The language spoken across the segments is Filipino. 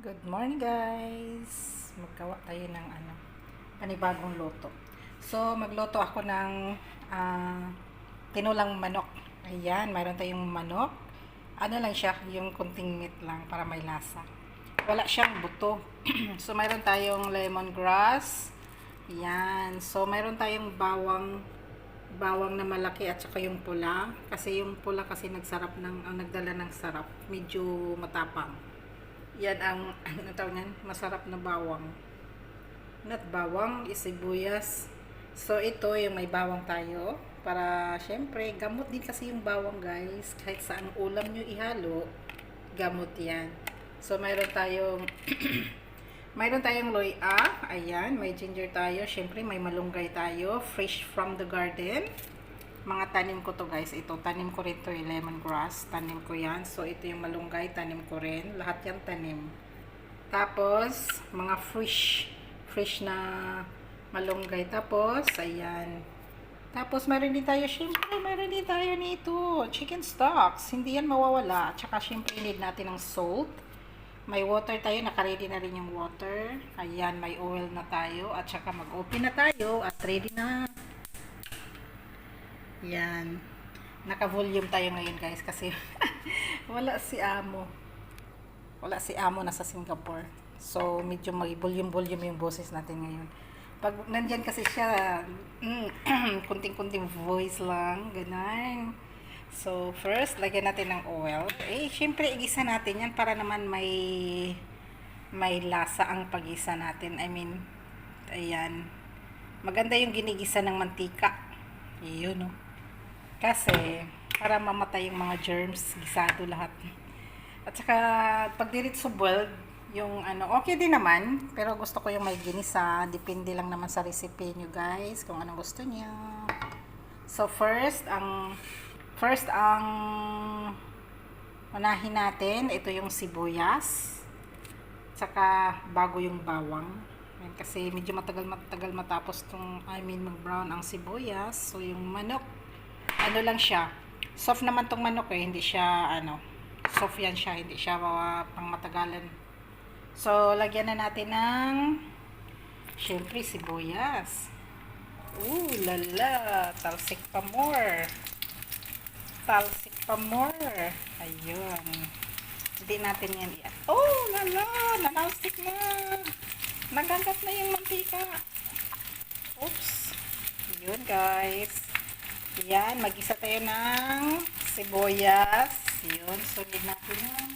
Good morning guys! Maggawa tayo ng ano, panibagong luto. So, magluto ako ng ah, tinulang manok. Ayan, mayroon tayong manok. Ano lang siya, yung kunting meat lang para may lasa. Wala siyang buto. so, mayroon tayong lemongrass. Ayan. So, mayroon tayong bawang bawang na malaki at saka yung pula. Kasi yung pula kasi nagsarap ng, ang nagdala ng sarap. Medyo matapang. Yan ang, ano tawag niyan? Masarap na bawang. Not bawang, is sibuyas. So, ito yung may bawang tayo. Para, syempre, gamot din kasi yung bawang, guys. Kahit saan ulam nyo ihalo, gamot yan. So, mayroon tayong, mayroon tayong loya. Ayan, may ginger tayo. Syempre, may malunggay tayo. Fresh from the garden mga tanim ko to guys. Ito, tanim ko rin to yung lemongrass. Tanim ko yan. So, ito yung malunggay, tanim ko rin. Lahat yan tanim. Tapos, mga fresh, fresh na malunggay. Tapos, ayan. Tapos, meron din tayo, syempre, meron din tayo nito. Chicken stocks. Hindi yan mawawala. Tsaka, syempre, need natin ng salt. May water tayo. Nakaready na rin yung water. Ayan, may oil na tayo. At saka, mag-open na tayo. At ready na. Yan. Naka-volume tayo ngayon guys kasi wala si Amo. Wala si Amo nasa Singapore. So medyo may volume-volume yung boses natin ngayon. Pag nandyan kasi siya, mm, kunting-kunting voice lang, ganun. So first, lagyan natin ng oil. Eh, syempre igisa natin yan para naman may may lasa ang pagisa natin. I mean, ayan. Maganda yung ginigisa ng mantika. Iyon, no? Kasi, para mamatay yung mga germs, gisado lahat. At saka, pag diretso boiled, yung ano, okay din naman. Pero gusto ko yung may ginisa. Depende lang naman sa recipe nyo guys, kung anong gusto niyo. So, first, ang, first, ang, unahin natin, ito yung sibuyas. Tsaka, bago yung bawang. Kasi medyo matagal matagal matapos tong I mean mag-brown ang sibuyas. So yung manok ano lang siya. Soft naman tong manok eh, hindi siya ano, soft yan siya, hindi siya uh, pang matagalan. So lagyan na natin ng syempre sibuyas. Ooh, lala, talsik pa more. Talsik pa more. Ayun. Hindi natin yan i- Oh, lala, nanalsik na. Nagagat na yung mantika. Oops. Yun, guys. Yan, mag-isa tayo ng sibuyas. Yun, need natin yung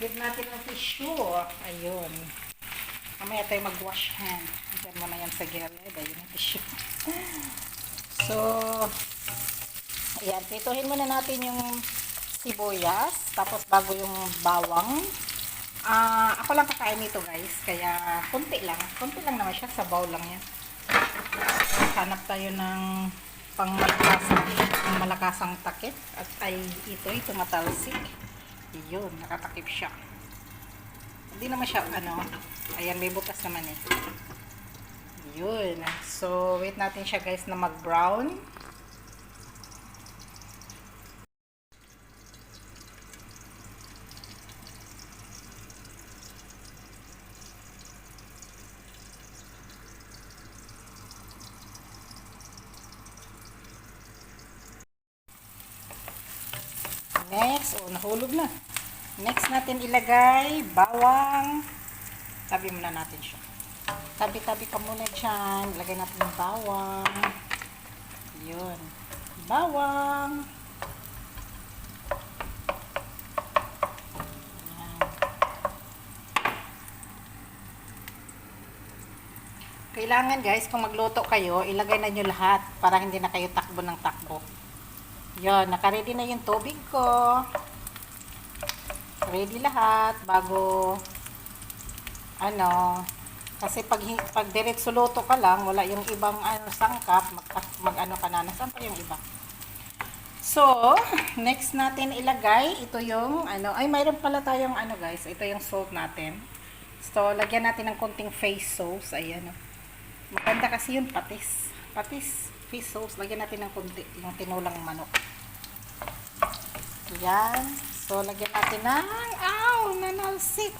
need natin ng tissue. Ayun. Mamaya tayo mag-wash hand. Diyan mo na yan sa gilid. Ayun yung tissue. so, ayan, pituhin muna natin yung sibuyas. Tapos bago yung bawang. Ah, ako lang kakain nito guys. Kaya, konti lang. Konti lang naman siya. Sa bowl lang yan. Hanap tayo ng pang malakasang, malakasang takip. At ay, ito, ito matalsik. Yun, nakatakip siya. Hindi naman siya, ano, ayan, may butas naman eh. Yun. So, wait natin siya guys na mag-brown. Next, oh, nahulog na. Next natin ilagay, bawang. Tabi muna natin siya. Tabi-tabi ka muna dyan. Ilagay natin yung bawang. Yun. Bawang. Kailangan guys, kung magluto kayo, ilagay na nyo lahat para hindi na kayo takbo ng takbo. Yan, nakaready na yung tubig ko. Ready lahat bago ano kasi pag pag diretso luto ka lang, wala yung ibang ano sangkap, mag, mag ano ka na, nasaan pa yung iba? So, next natin ilagay, ito yung ano, ay mayroon pala tayong ano guys, ito yung salt natin. So, lagyan natin ng konting face sauce, ayan oh. Maganda kasi yun, patis. Patis, fish sauce. Lagyan natin ng konti, yung tinulang manok. Yan. So, lagyan natin ng, ow, nanalsik.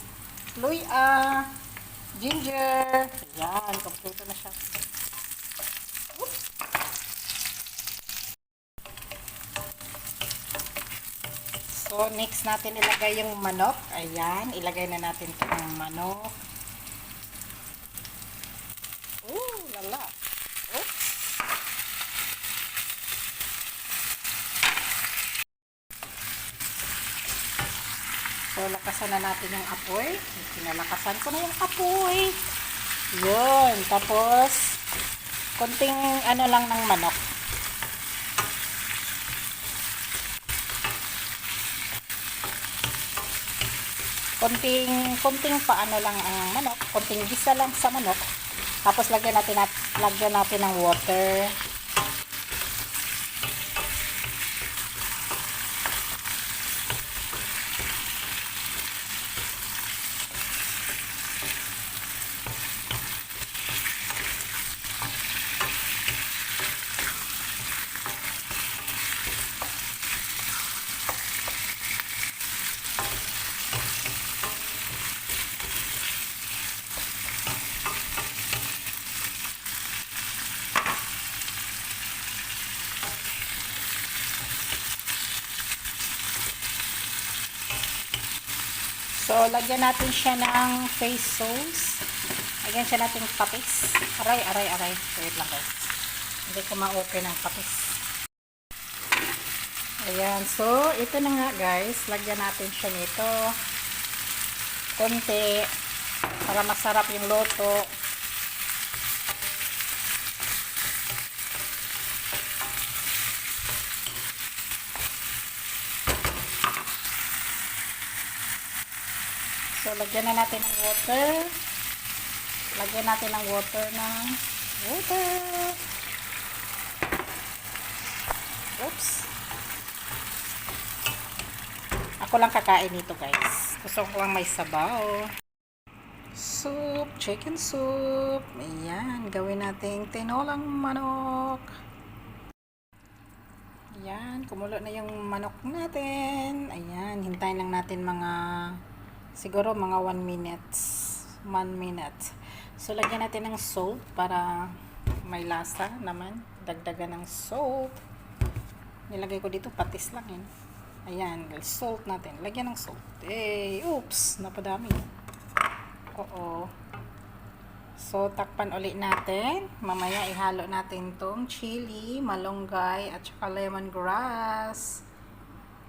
luya, ginger. Yan, kompleto na siya. So, next natin ilagay yung manok. Ayan, ilagay na natin itong manok. Ooh, lala. Oops. So, lakasan na natin yung apoy. Pinalakasan ko na yung apoy. Yun. Tapos, konting ano lang ng manok. konting konting paano lang ang manok, konting gisa lang sa manok. Tapos lagyan natin nat, lagyan natin ng water. So, lagyan natin siya ng face sauce. Lagyan siya natin papis. Aray, aray, aray. Wait lang guys. Hindi ko ma-open ang papis. Ayan. So, ito na nga guys. Lagyan natin siya nito. Konti. Para masarap yung loto. So, lagyan na natin ng water. Lagyan natin ng water ng water. Oops. Ako lang kakain nito, guys. Gusto ko lang may sabaw. Soup, chicken soup. Ayan, gawin natin tinolang manok. Ayan, kumulo na yung manok natin. Ayan, hintayin lang natin mga siguro mga 1 minutes. 1 minute. So lagyan natin ng salt para may lasa naman. Dagdagan ng salt. Nilagay ko dito patis lang yun. Ayan salt natin. Lagyan ng salt. Eh oops. Napadami. Oo. So takpan uli natin. Mamaya ihalo natin tong chili malunggay at saka lemongrass.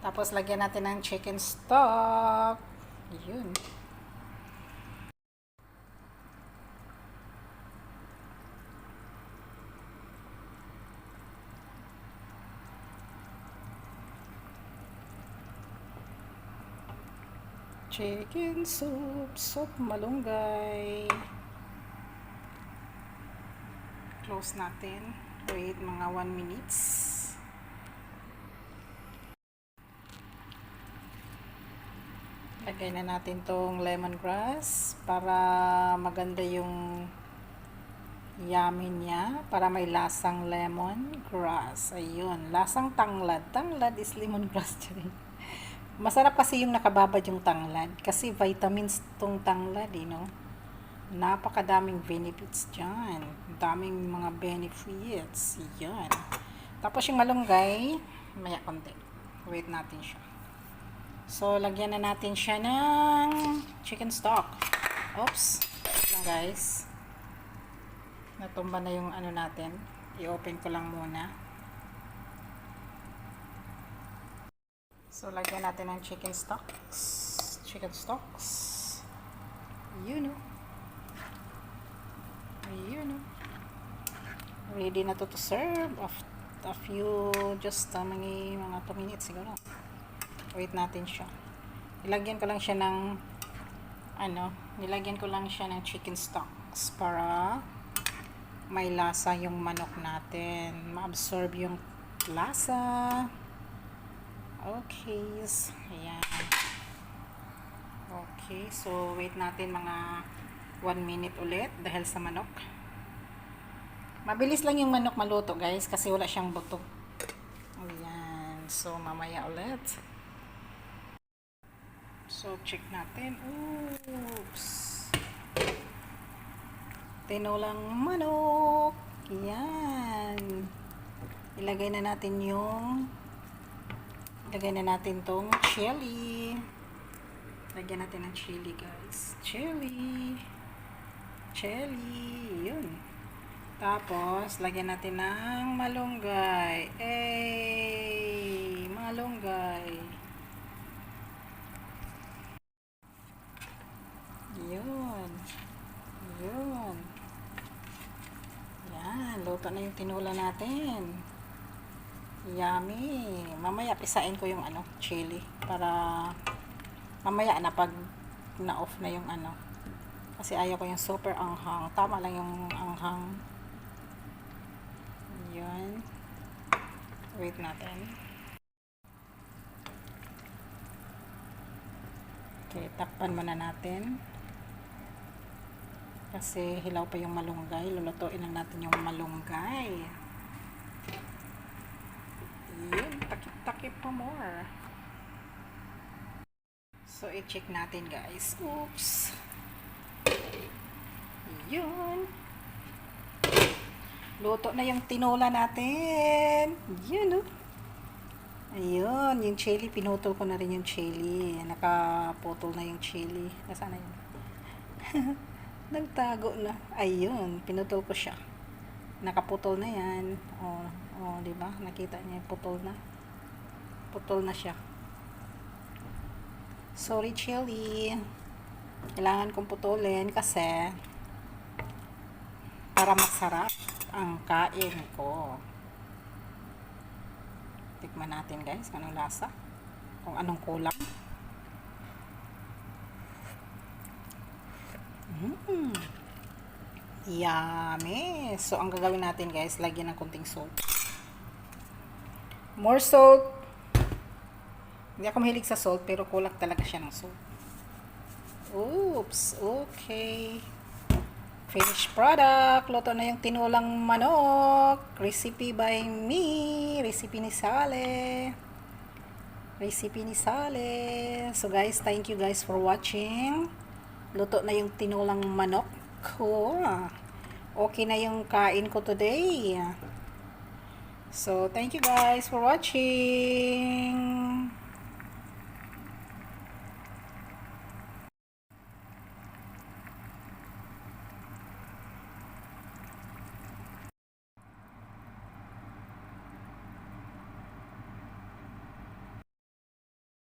Tapos lagyan natin ng chicken stock yun. Chicken soup, soup malunggay. Close natin. Wait mga 1 minutes. Lagay na natin tong lemongrass para maganda yung yummy niya. Para may lasang lemongrass. Ayun. Lasang tanglad. Tanglad is lemongrass dyan. Masarap kasi yung nakababad yung tanglad. Kasi vitamins tong tanglad, eh, no? Napakadaming benefits dyan. Daming mga benefits. Yan. Tapos yung malunggay, maya konti. Wait natin siya. So, lagyan na natin siya ng chicken stock. Oops. lang guys. Natumba na yung ano natin. I-open ko lang muna. So, lagyan natin ng chicken stocks. Chicken stocks. Yun o. Yun o. Ready na to to serve. Of a few, just uh, mga, mga 2 minutes siguro wait natin siya. Nilagyan ko lang siya ng ano, nilagyan ko lang siya ng chicken stocks para may lasa yung manok natin. Ma-absorb yung lasa. Okay ayan. Okay so wait natin mga 1 minute ulit dahil sa manok. Mabilis lang yung manok maluto guys kasi wala siyang buto. Ayan. So mamaya ulit So, check natin. Oops. Tinolang manok. Yan. Ilagay na natin yung ilagay na natin tong chili. Lagyan natin ng chili, guys. Chili. Chili. Yun. Tapos, lagyan natin ng malunggay. Eh, malunggay. Yun. Yun. Yan, luto na yung tinula natin. Yummy. Mamaya pisain ko yung ano, chili para mamaya na pag na-off na yung ano. Kasi ayaw ko yung super anghang. Tama lang yung anghang. Yun. Wait natin. Okay, takpan muna natin. Kasi hilaw pa yung malunggay. Lulutuin lang natin yung malunggay. Yun, takip-takip pa more. So, i-check natin guys. Oops. Yun. Luto na yung tinola natin. Yun, oh. Ayun, yung chili, pinutol ko na rin yung chili. Nakaputol na yung chili. Nasaan na yun? Nagtago na. Ayun, pinutol ko siya. Nakaputol na yan. Oh, oh, di ba? Nakita niya, putol na. Putol na siya. Sorry, chili. Kailangan kong putulin kasi para masarap ang kain ko. Tikman natin guys anong lasa. Kung anong kulang. Mm. Yummy! So, ang gagawin natin guys, lagyan ng konting salt. More salt. Hindi ako mahilig sa salt, pero kulang talaga siya ng salt. Oops! Okay. Finished product. Luto na yung tinulang manok. Recipe by me. Recipe ni Sale. Recipe ni Sale. So guys, thank you guys for watching. Luto na yung tinulang manok ko. Okay na yung kain ko today. So, thank you guys for watching.